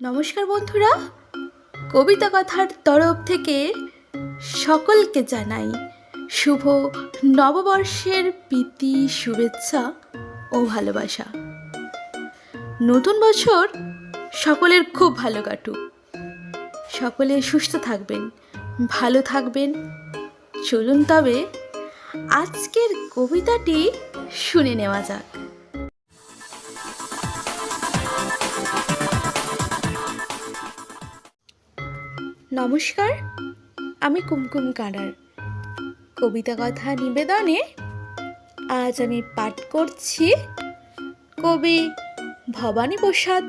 নমস্কার বন্ধুরা। কবিতা কথার তরফ থেকে সকলকে জানাই শুভ নববর্ষের প্রীতি, শুভেচ্ছা ও ভালোবাসা। নতুন বছর সকলের খুব ভালো কাটুক। সকলে সুস্থ থাকবেন, ভালো থাকবেন। চলুন তবে আজকের কবিতাটি শুনে নেওয়া যাক। নমস্কার, আমি কুমকুম কানার। কবিতা কথা নিবেদনে আজ আমি পাঠ করছি কবি ভবানী প্রসাদ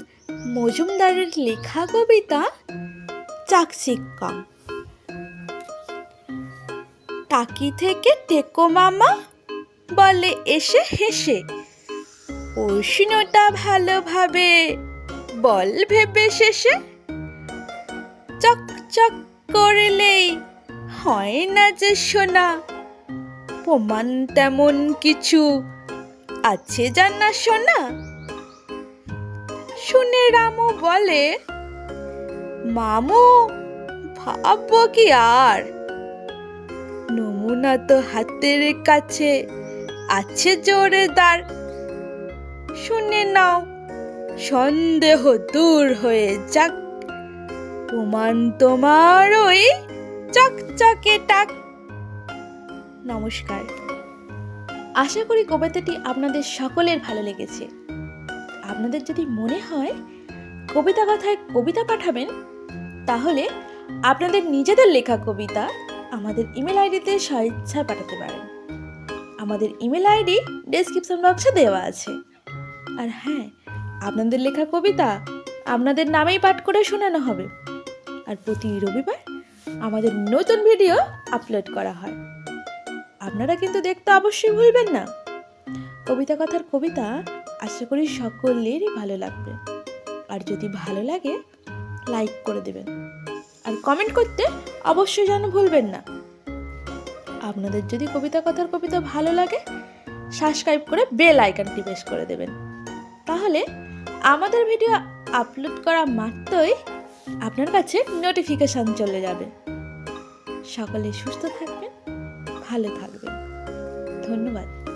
মজুমদারের লেখা কবিতা চাকচিক্কা টাকি থেকে টেকো মামা বলে এসে হেসে, প্রশ্নটা ভালোভাবে বল ভেবে শেষে চকচক করলেই হয় না যে শোনা প্রমাণ তেমন কিছু আছে জানা শোনা শুনে রামু বলে, মামু ভাববো কি আর? নমুনা তো হাতের কাছে আছে জোরেদার শুনে নাও, সন্দেহ দূর হয়ে যাক প্রমাণ তোমার ওই চকচকে টাক। নমস্কার। আশা করি কবিতাটি আপনাদের সকলের ভালো লেগেছে। আপনাদের যদি মনে হয় কবিতা কথায় কবিতা পাঠাবেন, তাহলে আপনাদের নিজেদের লেখা কবিতা আমাদের ইমেল আইডিতে স্বেচ্ছায় পাঠাতে পারেন। আমাদের ইমেল আইডি ডেসক্রিপশন বক্সে দেওয়া আছে। আর হ্যাঁ আপনাদের লেখা কবিতা আপনাদের নামেই পাঠ করে শোনানো হবে। আর প্রতি রবিবার আমাদের নতুন ভিডিও আপলোড করা হয়। আপনারা কিন্তু দেখতে অবশ্যই ভুলবেন না। কবিতা কথার কবিতা আশা করি সকলেরই ভালো লাগবে। আর যদি ভালো লাগে লাইক করে দেবেন। আর কমেন্ট করতে অবশ্যই যেন ভুলবেন না। আপনাদের যদি কবিতা কথার কবিতা ভালো লাগে সাবস্ক্রাইব করে বেল আইকনটি প্রেস করে দেবেন। তাহলে আমাদের ভিডিও আপলোড করা মাত্রই আপনার কাছে নোটিফিকেশান চলে যাবে। সকলে সুস্থ থাকবেন ভালো থাকবেন। ধন্যবাদ।